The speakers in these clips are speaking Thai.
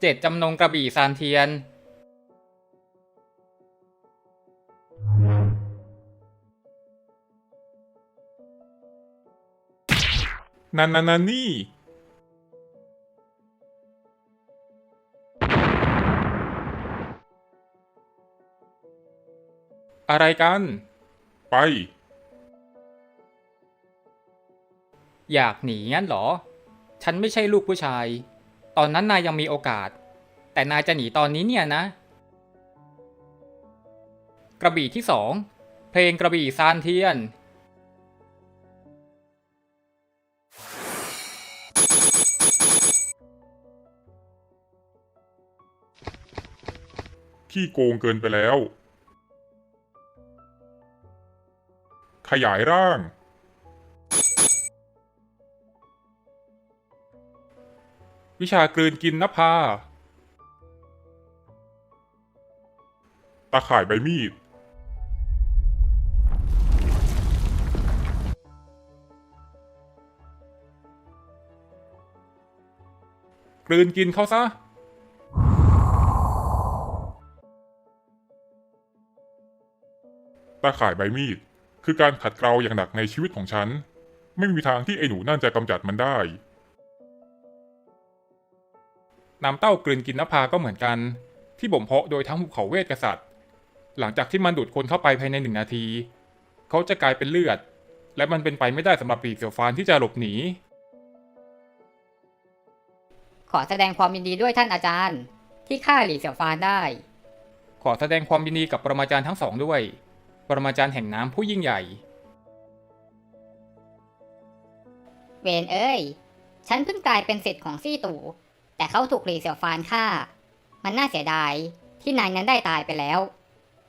เจ็ดจำนงกระบี่ซานเทียนนันนันนันนี่ อะไรกัน ไป อยากหนีงั้นเหรอ ฉันไม่ใช่ลูกผู้ชาย ตอนนั้นนายยังมีโอกาส แต่นายจะหนีตอนนี้เนี่ยนะ กระบี่ที่สองเพลงกระบี่ซานเทียนขี้โกงเกินไปแล้ว ขยายร่าง วิชากลืนกินนภาตาข่ายใบมีด กลืนกินเขาซะ ตาข่ายใบมีด คือการขัดเกลาอย่างหนักในชีวิตของฉัน ไม่มีทางที่ไอ้หนูนั่นจะกำจัดมันได้ น้ำเต้ากลืนกินนภาก็เหมือนกัน ที่บ่มเพาะโดยทั้งภูเขาเวทกษัตริย์ หลังจากที่มันดูดคนเข้าไปภายในหนึ่งนาที เขาจะกลายเป็นเลือด และมันเป็นไปไม่ได้สำหรับปีกเสี่ยวฟานที่จะหลบหนี ขอแสดงความยินดีด้วยท่านอาจารย์ ที่ฆ่าหลีเสี่ยวฟานได้ ขอแสดงความยินดีกับปรมาจารย์ทั้งสองด้วย ปรมาจารย์แห่งน้ำผู้ยิ่งใหญ่ เวนเอ้ย ฉันเพิ่งกลายเป็นสิทธิ์ของซี่ตู่ แต่เขาถูกหลีเสี่ยวฟานฆ่า มันน่าเสียดายที่นายนั้นได้ตายไปแล้ว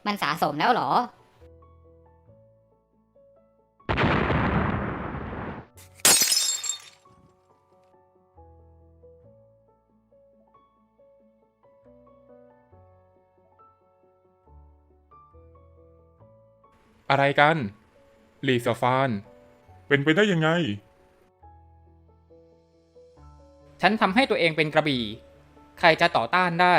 มันสะสมแล้วหรอ อะไรกัน หลีเสี่ยวฟาน เป็นไปได้ยังไง ฉันทำให้ตัวเองเป็นกระบี่ ใครจะต่อต้านได้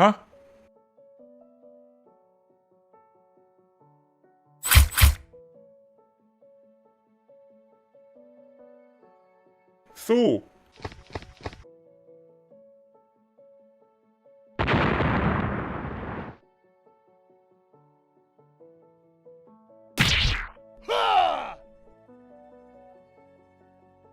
ฮะ สู้